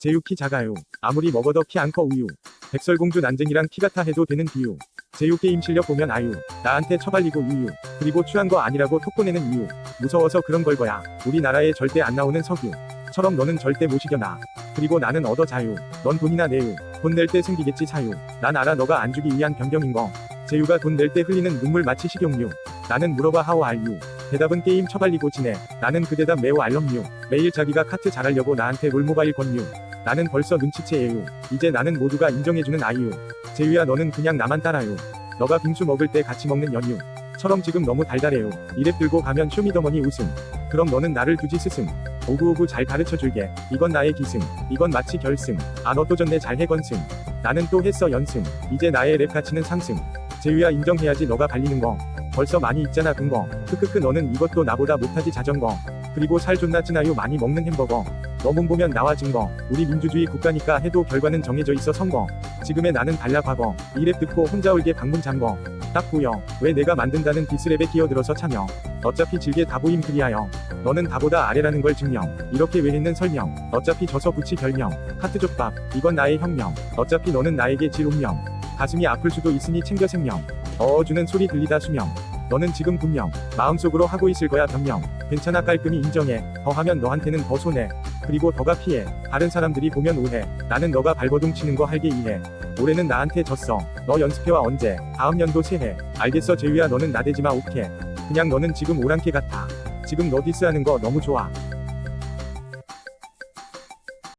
제유 키 작아요. 아무리 먹어도 키 안 커 우유. 백설공주 난쟁이랑 키 같아 해도 되는 비유. 제유 게임 실력 보면 아유. 나한테 처발리고 유유. 그리고 취한 거 아니라고 톡 보내는 이유. 무서워서 그런 걸 거야. 우리나라에 절대 안 나오는 석유. 처럼 너는 절대 못 이겨 나. 그리고 나는 얻어 자유. 넌 돈이나 내유. 돈낼 때 생기겠지 자유. 난 알아 너가 안 주기 위한 변경인 거. 제유가 돈 낼 때 흘리는 눈물 마치 식용유. 나는 물어봐 하오 알유. 대답은 게임 처발리고 지내. 나는 그 대답 매우 알럼유. 매일 자기가 카트 잘하려고 나한테 롤모바일 권유. 나는 벌써 눈치채예요. 이제 나는 모두가 인정해주는 아이유. 제유야 너는 그냥 나만 따라요. 너가 빙수 먹을 때 같이 먹는 연유. 처럼 지금 너무 달달해요. 이랩 들고 가면 쇼미더머니 우승. 그럼 너는 나를 두지 스승. 오구오구 잘 가르쳐 줄게. 이건 나의 기승. 이건 마치 결승. 아 너또 졌네 잘해 건승. 나는 또 했어 연승. 이제 나의 랩 가치는 상승. 제유야 인정해야지 너가 발리는 거. 벌써 많이 있잖아 근거. 크크크 너는 이것도 나보다 못하지 자전거. 그리고 살 존나 찌나요 많이 먹는 햄버거. 너몸 보면 나와 증거. 우리 민주주의 국가니까 해도 결과는 정해져 있어 선거. 지금의 나는 달라 과거. 이 랩 듣고 혼자 울게 방문 잠궈. 딱 보여. 왜 내가 만든다는 디스랩에 끼어들어서 참여. 어차피 질게 다 보임 그리하여. 너는 다보다 아래라는 걸 증명. 이렇게 왜 했는 설명. 어차피 져서 붙이 별명. 카트족밥. 이건 나의 혁명. 어차피 너는 나에게 질 운명. 가슴이 아플 수도 있으니 챙겨 생명. 어어주는 소리 들리다 수명. 너는 지금 분명 마음속으로 하고 있을 거야 변명. 괜찮아 깔끔히 인정해. 더 하면 너한테는 더 손해. 그리고 더가 피해. 다른 사람들이 보면 오해. 나는 너가 발버둥 치는 거 할게 이해. 올해는 나한테 졌어. 너 연습해와 언제? 다음 연도 새해. 알겠어 제유야 너는 나대지마 오케. 그냥 너는 지금 오랑캐 같아. 지금 너 디스하는 거 너무 좋아.